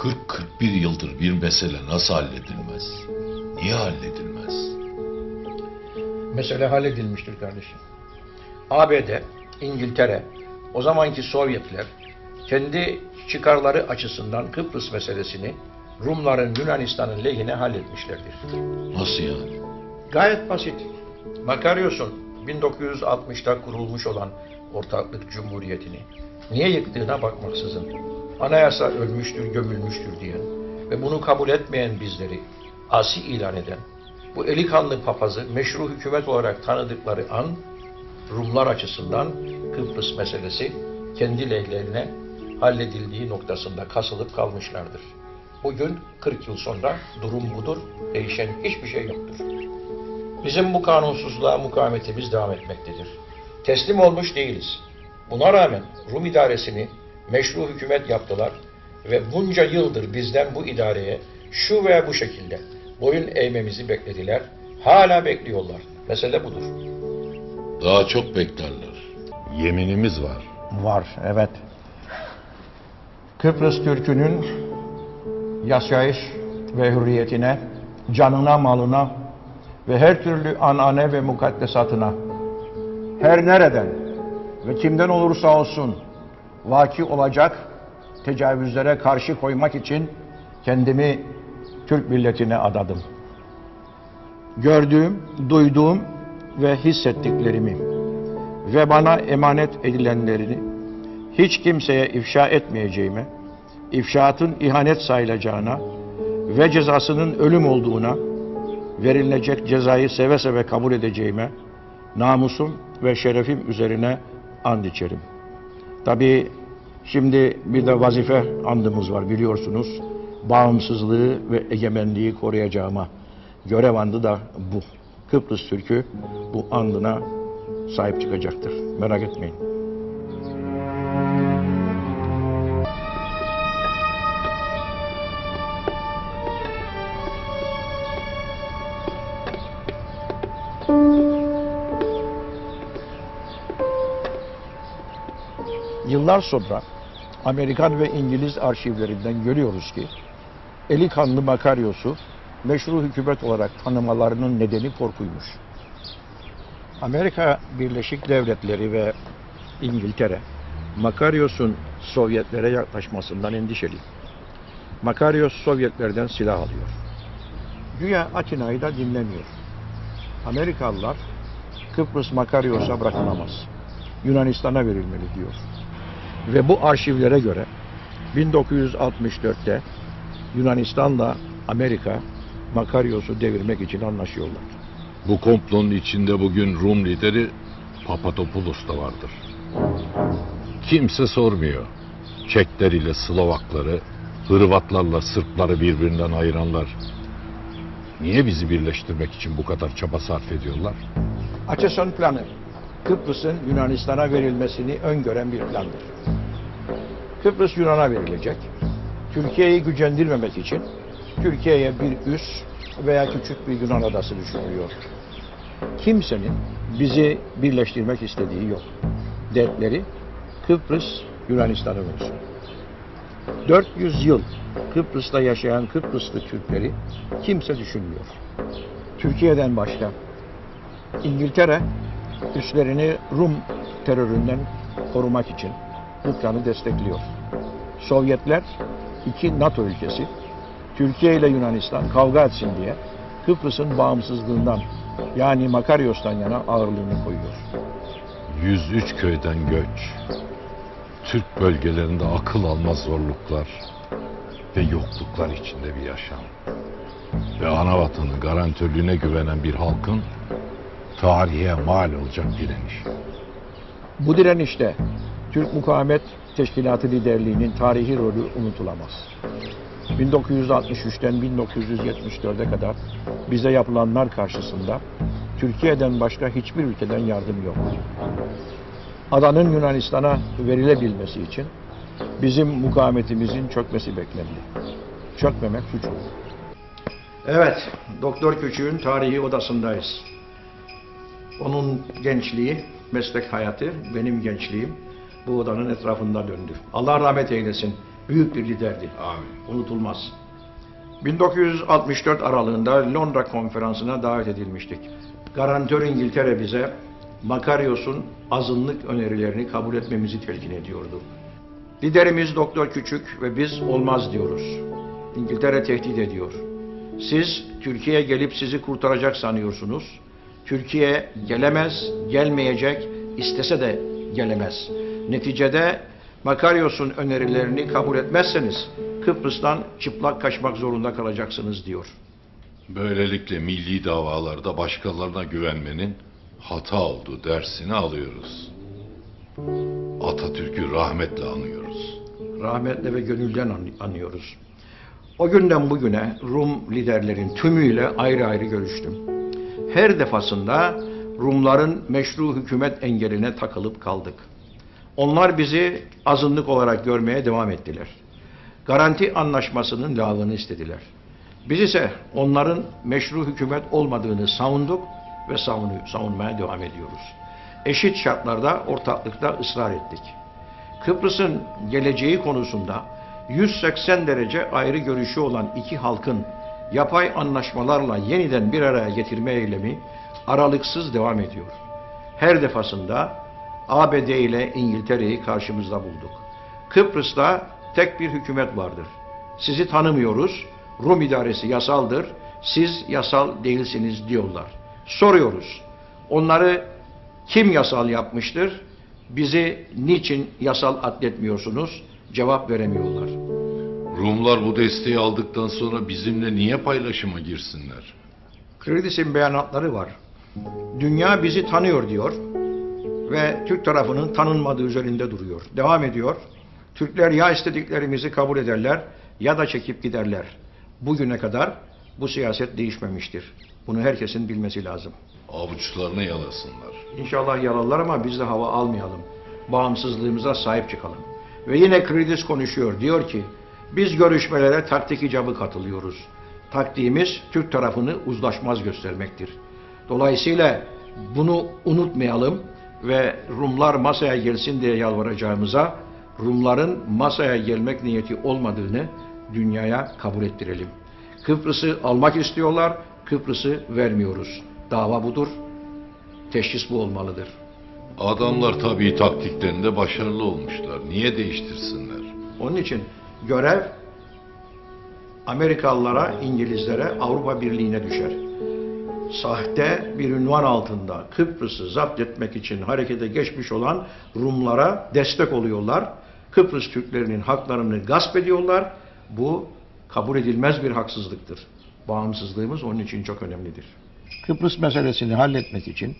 40-41 yıldır bir mesele nasıl halledilmez? Niye halledilmez? Mesele halledilmiştir kardeşim. ABD, İngiltere, o zamanki Sovyetler kendi çıkarları açısından Kıbrıs meselesini Rumların Yunanistan'ın lehine halletmişlerdir. Nasıl yani? Gayet basit. Makaryos'un 1960'ta kurulmuş olan Ortaklık Cumhuriyeti'ni niye yıktığına bakmaksızın anayasa ölmüştür, gömülmüştür diyen ve bunu kabul etmeyen bizleri asi ilan eden bu eli kanlı papazı meşru hükümet olarak tanıdıkları an Rumlar açısından Kıbrıs meselesi kendi lehlerine halledildiği noktasında kasılıp kalmışlardır. Bugün 40 yıl sonra durum budur, değişen hiçbir şey yoktur. Bizim bu kanunsuzluğa mukavemetimiz devam etmektedir. Teslim olmuş değiliz. Buna rağmen Rum idaresini meşru hükümet yaptılar ve bunca yıldır bizden bu idareye şu veya bu şekilde boyun eğmemizi beklediler. Hala bekliyorlar. Mesele budur. Daha çok beklerler. Yeminimiz var. Var, evet. Kıbrıs Türk'ünün yaşayış ve hürriyetine, canına, malına ve her türlü anane ve mukaddesatına her nereden ve kimden olursa olsun vaki olacak tecavüzlere karşı koymak için kendimi Türk milletine adadım. Gördüğüm, duyduğum ve hissettiklerimi ve bana emanet edilenlerini hiç kimseye ifşa etmeyeceğime, ifşaatın ihanet sayılacağına ve cezasının ölüm olduğuna, verilecek cezayı seve seve kabul edeceğime, namusum ve şerefim üzerine and içerim. Tabii şimdi bir de vazife andımız var biliyorsunuz. Bağımsızlığı ve egemenliği koruyacağıma görev andı da bu. Kıbrıs Türk'ü bu andına sahip çıkacaktır. Merak etmeyin. Yıllar sonra Amerikan ve İngiliz arşivlerinden görüyoruz ki eli kanlı Makaryos'u meşru hükümet olarak tanımalarının nedeni korkuymuş. Amerika Birleşik Devletleri ve İngiltere Makaryos'un Sovyetlere yaklaşmasından endişeli. Makaryos Sovyetlerden silah alıyor. Güya Atina'yı da dinlemiyor. Amerikalılar Kıbrıs Makaryos'a bırakılamaz. Yunanistan'a verilmeli diyor. Ve bu arşivlere göre 1964'te Yunanistan'la Amerika Makaryos'u devirmek için anlaşıyorlar. Bu komplonun içinde bugün Rum lideri Papadopoulos da vardır. Kimse sormuyor. Çekler ile Slovakları, Hırvatlarla Sırpları birbirinden ayıranlar niye bizi birleştirmek için bu kadar çaba sarf ediyorlar? Acheson planı Kıbrıs'ın Yunanistan'a verilmesini öngören bir plandır. Kıbrıs Yunan'a verilecek. Türkiye'yi gücendirmemek için Türkiye'ye bir üs veya küçük bir Yunan adası düşünülüyor. Kimsenin bizi birleştirmek istediği yok. Dertleri Kıbrıs Yunanistan'ın olsun. 400 yıl Kıbrıs'ta yaşayan Kıbrıslı Türkleri kimse düşünmüyor. Türkiye'den başka İngiltere üslerini Rum teröründen korumak için planı destekliyor. Sovyetler iki NATO ülkesi Türkiye ile Yunanistan kavga etsin diye Kıbrıs'ın bağımsızlığından yani Makaryos'tan yana ağırlığını koyuyor. 103 köyden göç, Türk bölgelerinde akıl almaz zorluklar ve yokluklar içinde bir yaşam. Ve ana vatanı garantörlüğüne güvenen bir halkın tarihe mal olacak direniş. Bu direnişte Türk Mukavemet Teşkilatı liderliğinin tarihi rolü unutulamaz. 1963'ten 1974'e kadar bize yapılanlar karşısında Türkiye'den başka hiçbir ülkeden yardım yok. Adanın Yunanistan'a verilebilmesi için bizim mukavemetimizin çökmesi beklendi. Çökmemek suç olur. Evet, Doktor Küçük'ün tarihi odasındayız. Onun gençliği, meslek hayatı, benim gençliğim bu odanın etrafında döndü. Allah rahmet eylesin Büyük bir liderdi. Amin. Unutulmaz. 1964 aralığında Londra konferansına davet edilmiştik. Garantör İngiltere bize Makaryos'un azınlık önerilerini kabul etmemizi telkin ediyordu. Liderimiz Doktor Küçük ve biz olmaz diyoruz. İngiltere tehdit ediyor. Siz Türkiye'ye gelip sizi kurtaracak sanıyorsunuz. Türkiye gelemez, gelmeyecek, istese de gelemez. Neticede Makaryos'un önerilerini kabul etmezseniz Kıbrıs'tan çıplak kaçmak zorunda kalacaksınız diyor. Böylelikle milli davalarda başkalarına güvenmenin hata olduğu dersini alıyoruz. Atatürk'ü rahmetle anıyoruz. Rahmetle ve gönülden an- anıyoruz. O günden bugüne Rum liderlerin tümüyle ayrı ayrı görüştüm. Her defasında Rumların meşru hükümet engeline takılıp kaldık. Onlar bizi azınlık olarak görmeye devam ettiler. Garanti anlaşmasının lağvını istediler. Biz ise onların meşru hükümet olmadığını savunduk ve savunmaya devam ediyoruz. Eşit şartlarda ortaklıkta ısrar ettik. Kıbrıs'ın geleceği konusunda 180 derece ayrı görüşü olan iki halkın yapay anlaşmalarla yeniden bir araya getirme eylemi aralıksız devam ediyor. Her defasında ABD ile İngiltere'yi karşımızda bulduk. Kıbrıs'ta tek bir hükümet vardır. Sizi tanımıyoruz. Rum idaresi yasaldır. Siz yasal değilsiniz diyorlar. Soruyoruz. Onları kim yasal yapmıştır? Bizi niçin yasal adletmiyorsunuz? Cevap veremiyorlar. Rumlar bu desteği aldıktan sonra bizimle niye paylaşıma girsinler? Kredis'in beyanatları var. Dünya bizi tanıyor diyor ve Türk tarafının tanınmadığı üzerinde duruyor. Devam ediyor. Türkler ya istediklerimizi kabul ederler ya da çekip giderler. Bugüne kadar bu siyaset değişmemiştir. Bunu herkesin bilmesi lazım. Avuçlarını yalasınlar. İnşallah yalarlar ama biz de hava almayalım. Bağımsızlığımıza sahip çıkalım. Ve yine Kridis konuşuyor. Diyor ki biz görüşmelere taktik icabı katılıyoruz. Taktiğimiz Türk tarafını uzlaşmaz göstermektir. Dolayısıyla bunu unutmayalım ve Rumlar masaya gelsin diye yalvaracağımıza Rumların masaya gelmek niyeti olmadığını dünyaya kabul ettirelim. Kıbrıs'ı almak istiyorlar, Kıbrıs'ı vermiyoruz. Dava budur, teşhis bu olmalıdır. Adamlar tabii taktiklerinde başarılı olmuşlar. Niye değiştirsinler? Onun için görev Amerikalılara, İngilizlere, Avrupa Birliği'ne düşer. Sahte bir ünvan altında Kıbrıs'ı zapt etmek için harekete geçmiş olan Rumlara destek oluyorlar. Kıbrıs Türklerinin haklarını gasp ediyorlar. Bu kabul edilmez bir haksızlıktır. Bağımsızlığımız onun için çok önemlidir. Kıbrıs meselesini halletmek için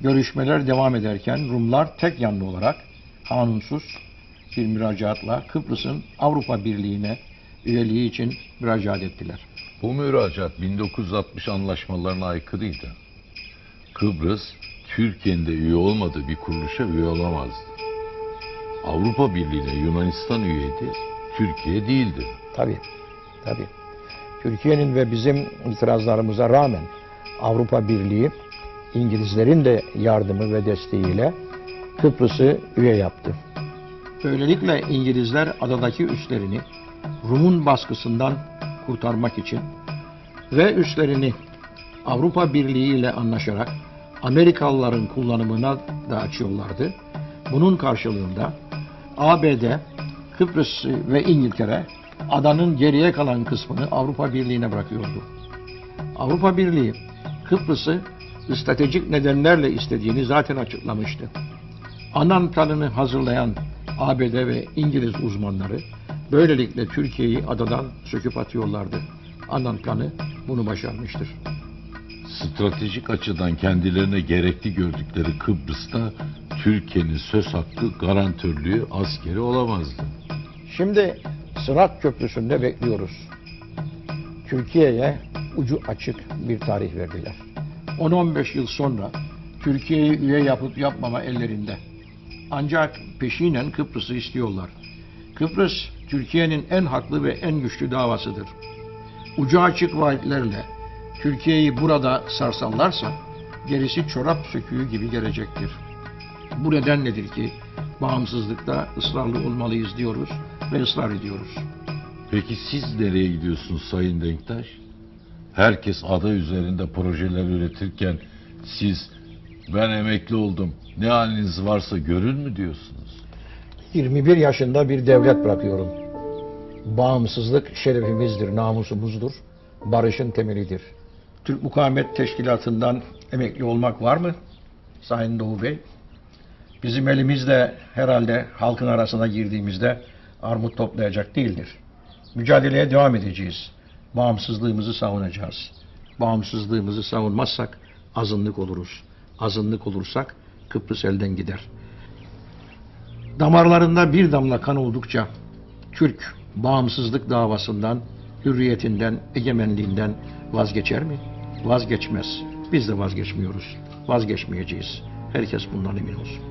görüşmeler devam ederken Rumlar tek yanlı olarak kanunsuz bir müracaatla Kıbrıs'ın Avrupa Birliği'ne üyeliği için müracaat ettiler. Bu müracaat 1960 anlaşmalarına aykırıydı. Kıbrıs, Türkiye'nin de üye olmadığı bir kuruluşa üye olamazdı. Avrupa Birliği'ne Yunanistan üyeydi, Türkiye değildi. Tabii, tabii. Türkiye'nin ve bizim itirazlarımıza rağmen Avrupa Birliği İngilizlerin de yardımı ve desteğiyle Kıbrıs'ı üye yaptı. Böylelikle İngilizler adadaki üslerini Rum'un baskısından kurtarmak için ve üslerini Avrupa Birliği ile anlaşarak Amerikalıların kullanımına da açıyorlardı. Bunun karşılığında ABD, Kıbrıs ve İngiltere adanın geriye kalan kısmını Avrupa Birliği'ne bırakıyordu. Avrupa Birliği Kıbrıs'ı stratejik nedenlerle istediğini zaten açıklamıştı. Anan planını hazırlayan ABD ve İngiliz uzmanları böylelikle Türkiye'yi adadan söküp atıyorlardı. Anan planı bunu başarmıştır. Stratejik açıdan kendilerine gerekli gördükleri Kıbrıs'ta Türkiye'nin söz hakkı, garantörlüğü askeri olamazdı. Şimdi Sırat Köprüsü'nde bekliyoruz. Türkiye'ye ucu açık bir tarih verdiler. 10-15 yıl sonra Türkiye'yi üye yapıp yapmama ellerinde. Ancak peşinen Kıbrıs'ı istiyorlar. Kıbrıs Türkiye'nin en haklı ve en güçlü davasıdır. Ucu açık vaatlerle Türkiye'yi burada sarsallarsa gerisi çorap söküğü gibi gelecektir. Bu nedenledir ki bağımsızlıkta ısrarlı olmalıyız diyoruz ve ısrar ediyoruz. Peki siz nereye gidiyorsunuz Sayın Denktaş? Herkes ada üzerinde projeler üretirken siz ben emekli oldum ne haliniz varsa görün mü diyorsunuz? 21 yaşında bir devlet bırakıyorum. Bağımsızlık şerefimizdir, namusumuzdur, barışın temelidir. Türk Mukavemet Teşkilatı'ndan emekli olmak var mı? Sayın Doğu Bey. Bizim elimizde herhalde halkın arasına girdiğimizde armut toplayacak değildir. Mücadeleye devam edeceğiz. Bağımsızlığımızı savunacağız. Bağımsızlığımızı savunmazsak azınlık oluruz. Azınlık olursak Kıbrıs elden gider. Damarlarında bir damla kan oldukça Türk bağımsızlık davasından, hürriyetinden, egemenliğinden vazgeçer mi? Vazgeçmez. Biz de vazgeçmiyoruz. Vazgeçmeyeceğiz. Herkes bundan emin olsun.